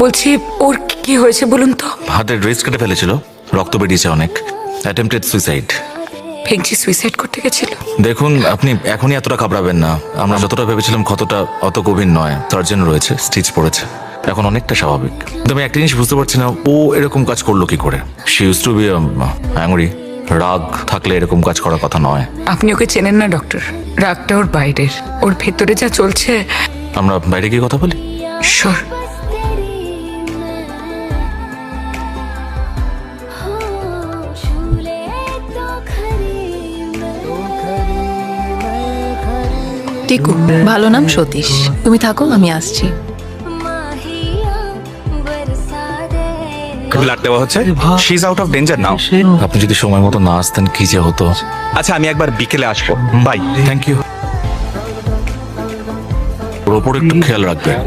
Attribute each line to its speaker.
Speaker 1: বলছি ওর কি হয়েছে বলুন তো?
Speaker 2: হাতের ড্রেস কেটে ফেলেছিল রক্ত বেরিয়েছে অনেক অ্যাটেম্পটেড সুইসাইড
Speaker 1: ভেঙচি সুইসাইড করতে গেছিল?
Speaker 2: দেখুন আপনি এখনই এতটা ঘাবড়াবেন না। আমরা যতটা ভেবেছিলাম ক্ষতটা অত গভীর নয় সার্জন রয়েছে স্টিচ পড়েছে। এখন অনেকটা স্বাভাবিক। কিন্তু আমি একটা জিনিস বুঝতে পারছি না ও এরকম কাজ করল কি করে? She use to be angry রাগ থাকলে এরকম কাজ করার কথা নয়।
Speaker 1: আপনি ওকে চেনেন না ডক্টর রাগটা ওর বাইরের। ওর ভেতরে যা চলছে
Speaker 2: আমরা বাইরে গিয়ে কথা বলি?
Speaker 1: সর
Speaker 3: টিকু ভালো নাম সতীশ। তুমি থাকো আমি আসছি।
Speaker 4: ব্লাড দেওয়া হচ্ছে she is out of danger now
Speaker 2: আপনি যদি সময় মতো না আসতেন কি যে হতো?
Speaker 4: আচ্ছা আমি একবার বিকেলে আসব। বাই
Speaker 2: থ্যাংক ইউ ওর ওপর একটু খেয়াল রাখবেন